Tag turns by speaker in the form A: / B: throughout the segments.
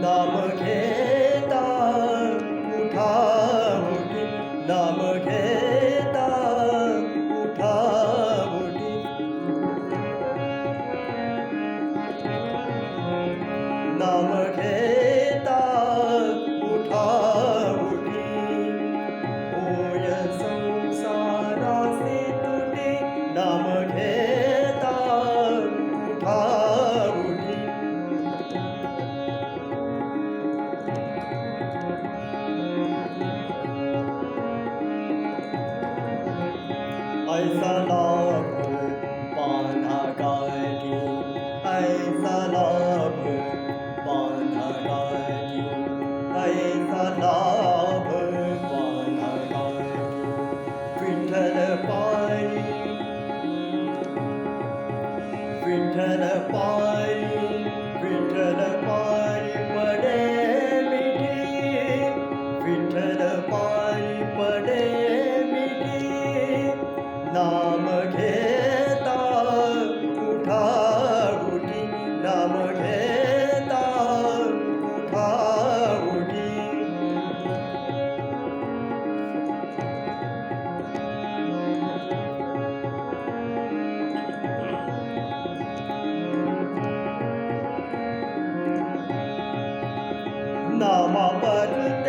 A: நமக்கே தான் காவுக்கு நமக்கே Aisa da அமர்ந்த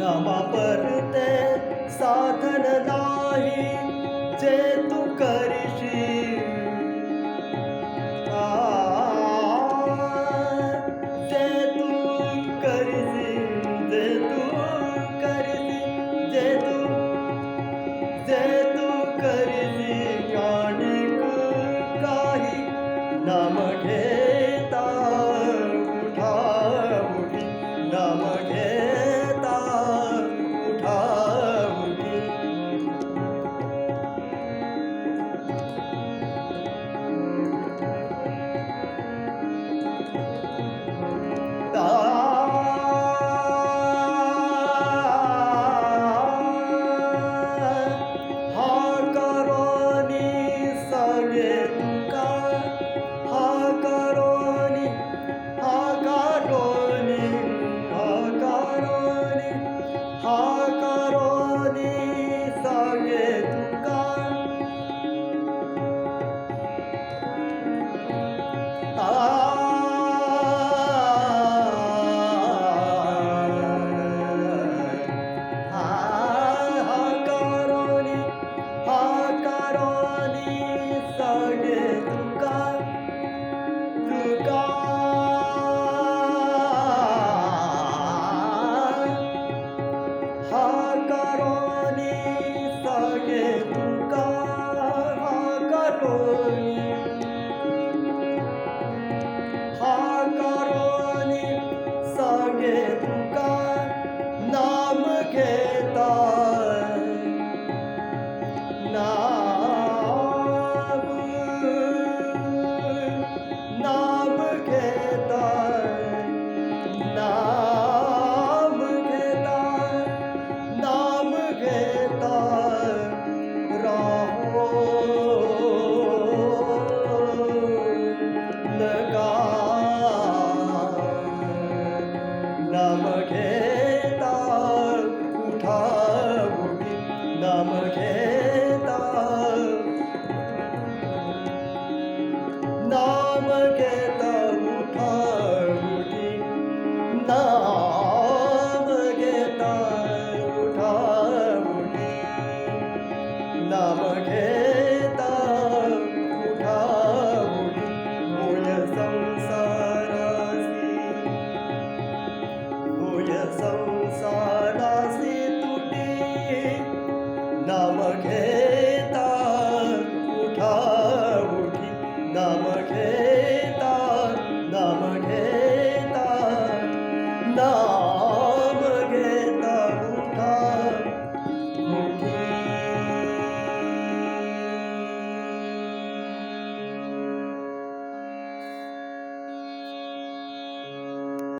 A: न वापरते साधन नाही जे तू करीश. Oh.